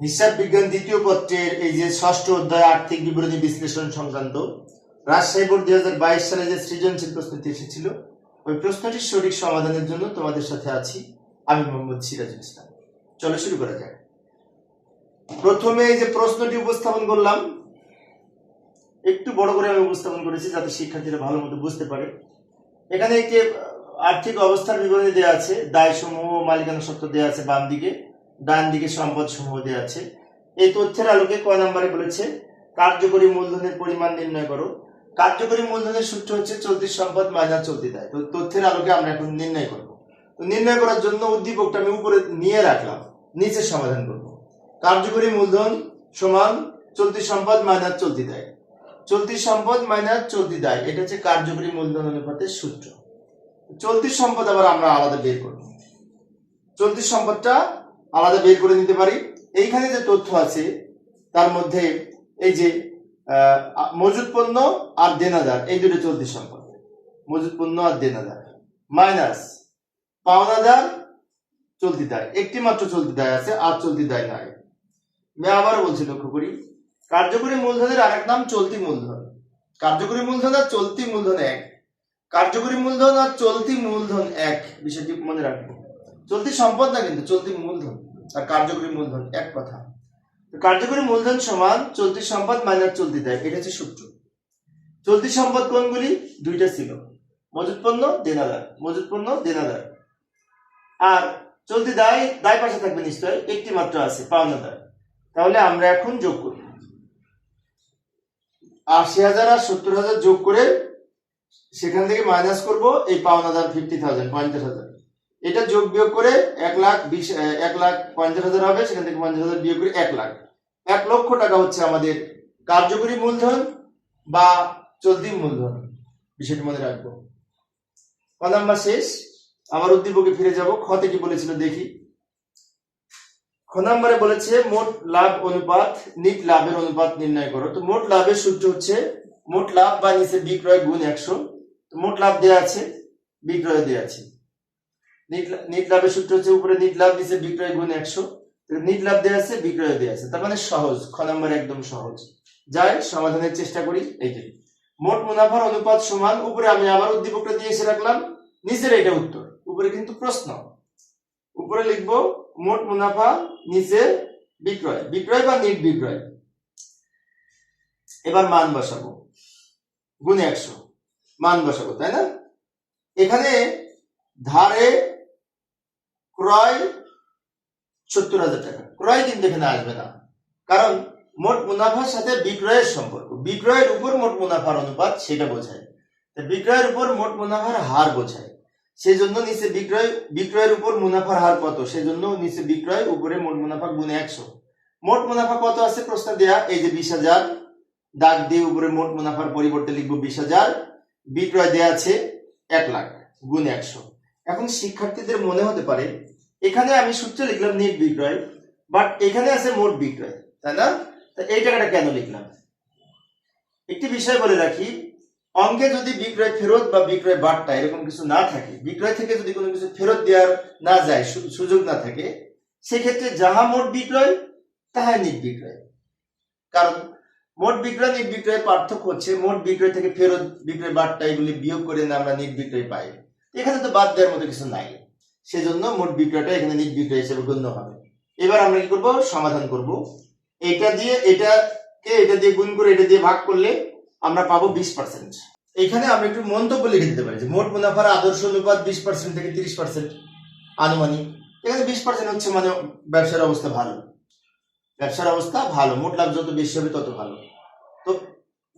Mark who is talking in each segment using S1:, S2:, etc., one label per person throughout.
S1: হিসাব বিজ্ঞান দ্বিতীয় পত্রের এই যে ষষ্ঠ অধ্যায় আর্থিক বিবরণী বিশ্লেষণ সংক্রান্ত, রাজশাহী বোর্ড দুই হাজার বাইশ সালে যে সৃজনশীল প্রশ্নটি এসেছিল, ওই প্রশ্নটির সঠিক সমাধানের জন্য তোমাদের সাথে আছি আমি মোহাম্মদ সিরাজুল ইসলাম। চলো শুরু করা যাক। প্রথমে এই যে প্রশ্নটি উপস্থাপন করলাম, একটু বড় করে আমি উপস্থাপন করেছি যাতে শিক্ষার্থীরা ভালো মতো বুঝতে পারে। এখানে একটি আর্থিক অবস্থার বিবরণী দেওয়া আছে দায় সমূহ মালিকানা সত্ত্ব দেওয়া আছে বাম দিকে ডান দিকে সম্পদ সমূহ দেওয়া আছে। এই তথ্যের আলোকে ক নম্বরে বলেছে, কার্যকরী মূলধনের পরিমাণ নির্ণয় করো। কার্যকরী মূলধনের সূত্র হচ্ছে চলতি সম্পদ মাইনাস চলতি দায়। তো তথ্যের আলোকে আমরা এখন নির্ণয় করব। তো নির্ণয় করার জন্য উদ্দীপকটা আমি উপরে নিয়ে রাখলাম, নিচে সমাধান করব। কার্যকরী মূলধন সমান চলতি সম্পদ মাইনাস চলতি দায়। চলতি সম্পদ মাইনাস চলতি দায়, এটা হচ্ছে কার্যকরী মূলধন অনুপাতের সূত্র। চলতি সম্পদ আবার আমরা আলাদা বের করব। চলতি সম্পদটা আলাদা বের করে নিতে পারি। এইখানে যে তথ্য আছে, তার মধ্যে এই যে মজুদ পণ্য আর দেনাদার, এই দুটো চলতি সম্পদ। মজুদ পণ্য আর দেনাদার। মাইনাস পাওনাদার চলতি দায়। একটি মাত্র চলতি দায় আছে, আর চলতি দায় নাই। আমি আবার বলছি লক্ষ্য করি। কার্যকরী মূলধনের আরেক নাম চলতি মূলধন। কার্যকরী মূলধন আর চলতি মূলধন এক। কার্যকরী মূলধন আর চলতি মূলধন এক। বিষয়টি মনে রাখব। চলতি সম্পদ না কিন্তু চলতি মূলধন আর কার্যকরী মূলধন, এক কথা। কার্যকরী মূলধন সমান চলতি সম্পদ মাইনাস চলতি দেয়, এটা হচ্ছে সূত্র। চলতি সম্পদ কোনগুলি? দুইটা ছিল। মজুদ পণ্য দেনাদার মজুদ পণ্য দেনাদার আর চলতি দায় দায় পাশে থাকবে নিশ্চয়, একটি মাত্র আছে, পাওনা পাওনাদার তাহলে আমরা এখন যোগ করি। আশি হাজার আর সত্তর হাজার যোগ করে সেখান থেকে মাইনাস করব, এই পাওনাদার ফিফটি থাউজেন্ড পঞ্চাশ হাজার। এটা যোগ বিয়োগ করে এক লাখ বিশ এক লাখ পঞ্চাশ হাজার হবে, সেখান থেকে পঞ্চাশ হাজার বিয়োগ করে এক লাখ। এক লক্ষ টাকা হচ্ছে আমাদের কার্যকরী মূলধন বা চলতি মূলধন। বিষয়টি মনে রাখব। ক নাম্বার শেষ। আবার উদ্দীপকে ফিরে যাব। খতে কি বলেছিল, দেখি। খ নম্বরে বলেছে, মোট লাভ অনুপাত, নিট লাভের অনুপাত নির্ণয় করো। তো মোট লাভের সূত্র হচ্ছে, মোট লাভ বা নিচে বিক্রয় গুণ একশো। মোট লাভ দেওয়া আছে, বিক্রয় দেওয়া আছে। নিট লাভের সূত্র হচ্ছে উপরে নিট লাভ নিচে বিক্রয় গুণ একশো। নিট লাভ দেওয়া আছে, বিক্রয় দেওয়া আছে। তার মানে সহজ, খ নম্বর একদম সহজ। যাই, সমাধানের চেষ্টা করি এই যে মোট মুনাফার অনুপাত সমান, উপরে আমি আবার উদ্দীপকটা দিয়ে এসে রাখলাম নিচের এটা উত্তর। উপরে কিন্তু প্রশ্ন। উপরে লিখব, মোট মুনাফা নিচে বিক্রয় বিক্রয় বা নিট বিক্রয়। এবার মান বসাবো। গুণে একশো। মান বসাবো, তাই না? এখানে ধারে ক্রয় সত্তর হাজার টাকা। ক্রয় কিন্তু এখানে আসবে না। কারণ মোট মুনাফার সাথে বিক্রয়ের সম্পর্ক। বিক্রয়ের উপর মোট মুনাফার অনুপাত সেটা বোঝায়। বিক্রয়ের উপর মোট মুনাফার হার বোঝায়। সেই জন্য নিচে বিক্রয়, বিক্রয়ের উপর মুনাফার হার কত? সেই জন্য নিচে বিক্রয় উপরে মোট মুনাফা গুণে একশো। মোট মুনাফা কত আছে প্রশ্ন দেয়া? এই যে বিশ হাজার। দাগ দিয়ে উপরে মোট মুনাফার পরিবর্তে লিখব বিশ হাজার। বিক্রয় দেয়া আছে এক লাখ গুণ একশো। এখন শিক্ষার্থীদের মনে হতে পারে এখানে আমি সূত্রে লিখলাম নিট বিক্রয় বাট এখানে আছে মোট বিক্রয়, তাই না? তা এই টাকাটা কেন লিখলাম? একটি বিষয় বলে রাখি, অঙ্কে যদি বিক্রয় ফেরত বা বিক্রয় বার্তা এরকম কিছু না থাকে, বিক্রয় থেকে যদি কোনো কিছু ফেরত দেওয়ার না যায় সুযোগ না থাকে, সেক্ষেত্রে যাহা মোট বিক্রয়, তাহাই নিট বিক্রয়। কারণ মোট বিক্রয়, নিট বিক্রয় পার্থক্য হচ্ছে মোট বিক্রয় থেকে ফেরত বিক্রয় বার্তা এগুলি বিয়োগ করে না আমরা নিট বিক্রয় পাই। এখানে তো বাদ দেওয়ার মতো কিছু নাই। সেজন্য মোট বিক্রয়টা এখানে নিট বিক্রয় হিসেবে গণ্য হবে। এবার আমরা কি করব? সমাধান করব। এটা দিয়ে এটাকে এটা দিয়ে গুণ করে এটা দিয়ে ভাগ করলে আমরা পাবো বিশ পার্সেন্ট এখানে আমরা একটু মন্তব্য লিখে দিতে পারি যে মোট মুনাফার আদর্শ অনুপাত বিশ পার্সেন্ট থেকে তিরিশ পার্সেন্ট আনুমানিক। এখানে বিশ পার্সেন্ট হচ্ছে মানে ব্যবসার অবস্থা ভালো। ব্যবসার অবস্থা ভালো, মোট লাভ যত বেশি হবে তত ভালো। তো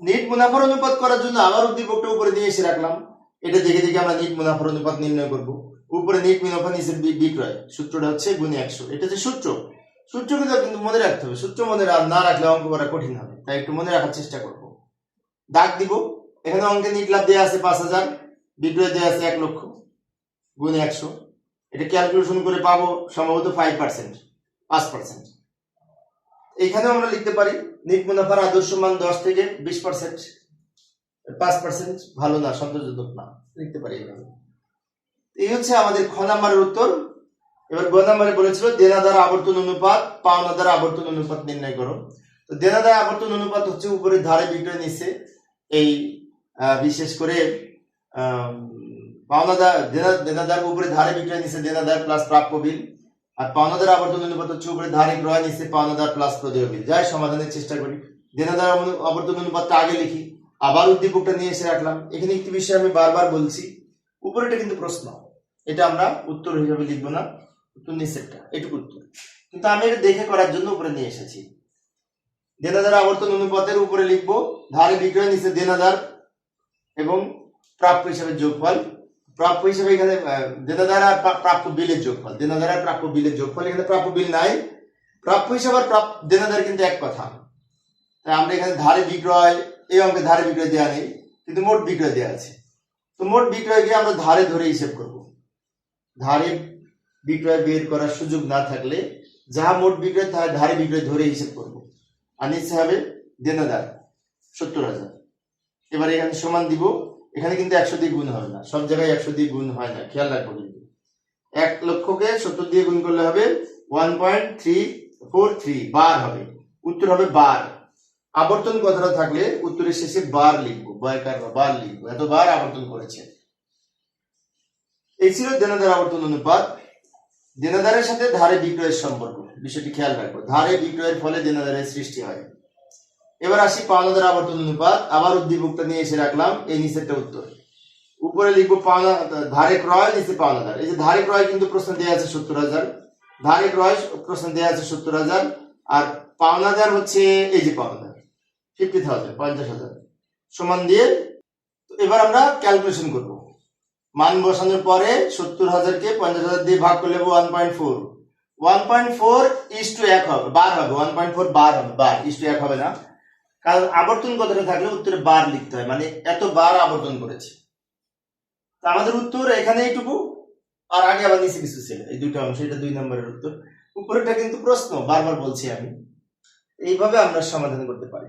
S1: নেট মুনাফার অনুপাত করার জন্য আবার উদ্দীপকটা উপরে দিয়ে এসে রাখলাম। এটা দেখে দেখে আমরা নেট মুনাফার অনুপাত নির্ণয় করব। উপরে নেট মুনাফা নিচে বিক্রয়। সূত্রটা হচ্ছে গুণে একশো। এটা হচ্ছে সূত্র সূত্র কিন্তু কিন্তু মনে রাখতে হবে। সূত্র মনে না রাখলে অঙ্ক করা কঠিন হবে। তাই একটু মনে রাখার চেষ্টা করব। দাগ দিব। এখানে অঙ্কে নিট লাভ দেওয়া আছে পাঁচ হাজার, বিক্রয় দেওয়া আছে এক লক্ষ, গুণে একশো। এটা ক্যালকুলেশন করে পাবো সম্ভবত ফাইভ পার্সেন্ট পাঁচ পার্সেন্ট এখানেও আমরা লিখতে পারি নিট মুনাফার আদর্শ মান দশ থেকে বিশ পার্সেন্ট পাঁচ পার্সেন্ট ভালো না, সন্তোষজনক না। লিখতে পারি এইভাবে এই হচ্ছে আমাদের খ নাম্বারের উত্তর। এবার গ নম্বরে বলেছিল দেনাদার আবর্তন অনুপাত পাওনাদার আবর্তন অনুপাত নির্ণয় করো। তো দেনাদার আবর্তন অনুপাত হচ্ছে উপরে ধারে বিক্রয় নিচ্ছে। এই বিশেষ করে পাওনাদার দেনা- দেনাদার উপরে ধারে বিক্রয় নিচ্ছে দেনাদার প্লাস প্রাপ্য বিল। আর পাওনাদার আবর্তন অনুপাত হচ্ছে উপরে ধারে ক্রয় নিচ্ছে পাওনাদার প্লাস প্রদেয় বিল। যাই সমাধানের চেষ্টা করি। দেনাদার আবর্তন অনুপাতটা আগে লিখি। আবার উদ্দীপকটা নিয়ে এসে রাখলাম। এখানে একটি বিষয় আমি বারবার বলছি। উপরেটা কিন্তু প্রশ্ন। এটা আমরা উত্তর হিসাবে লিখব না, উত্তর নিচেরটা, এটুকু উত্তর। কিন্তু আমি এটা দেখে করার জন্য উপরে নিয়ে এসেছি। দেনাদার আবর্তন অনুপাতের উপরে লিখব, ধারে বিক্রয়, নিচে দেনাদার এবং প্রাপ্য হিসাবে যোগফল। প্রাপ্য হিসাবে এখানে দেনাদার আর প্রাপ্য বিলের যোগফল। দেনাদার আর প্রাপ্য বিলের যোগফল, এখানে প্রাপ্য বিল নাই। প্রাপ্য হিসাবে আর প্রাপ- দেনাদার কিন্তু এক কথা। তাই আমরা এখানে ধারে বিক্রয়, এই অঙ্কে ধারে বিক্রয় দেওয়া নেই, কিন্তু মোট বিক্রয় দেওয়া আছে। তো মোট বিক্রয়কে আমরা ধারে ধরে হিসেব করব। ধারে বিক্রয় বের করার সুযোগ না থাকলে যাহা মোট বিক্রয়, তাহা ধারে বিক্রয় ধরে হিসেব করব। আর নিচে হবে দেনাদার, সত্তর হাজার। এবার এখানে সমান দিব, এখানে কিন্তু একশো দিয়ে গুণ হবে না, সব জায়গায় একশো দিয়ে গুণ হয় না, খেয়াল রাখব কিন্তু। এক লক্ষকে সত্তর দিয়ে গুণ করলে হবে one point three four three বার হবে, উত্তর হবে বার। আবর্তন কথাটা থাকলে উত্তরের শেষে বার লিখব। বয়কার বা বার লিখব এত বার আবর্তন করেছে। এই ছিল দেনাদার আবর্তন অনুপাত। দেনাদারের সাথে ধারে বিক্রয়ের সম্পর্ক, বিষয়টি খেয়াল রাখব। ধারে বিক্রয়ের ফলে দেনাদারের সৃষ্টি হয়। এবার আসি পাওনাদার আবর্তন অনুপাত। আবার উদ্দীপকটা নিয়ে এসে রাখলাম, এই নিচেরটা উত্তর। উপরে লিখব পাওনা ধারে ক্রয়, নিচে পাওনাদার। এই যে ধারে ক্রয় কিন্তু প্রশ্ন দেওয়া আছে সত্তর হাজার। ধারে ক্রয় প্রশ্ন দেওয়া আছে সত্তর হাজার। আর পাওনাদার হচ্ছে এই যে পাওনাদার ফিফটি থাউজেন্ড পঞ্চাশ হাজার। সমান দিয়ে এবার আমরা ক্যালকুলেশন করব। মান বসানোর পরে সত্তর হাজারকে পঞ্চাশ হাজার দিয়ে ভাগ করলে one point four one point four is two এক হবে, বার হবে ওয়ান পয়েন্ট ফোর বার হবে, বার ইস টু এক হবে না। কারণ আবর্তন কথাটা থাকলে উত্তরে বার লিখতে হয় মানে এত বার আবর্তন করেছে। তা আমাদের উত্তর এখানে এইটুকু আর আগে আবার নিচে কিছু ছিল, এই দুটো অংশ, এটা দুই নম্বরের উত্তর। উপরেটা কিন্তু প্রশ্ন, বারবার বলছি আমি। এইভাবে আমরা সমাধান করতে পারি।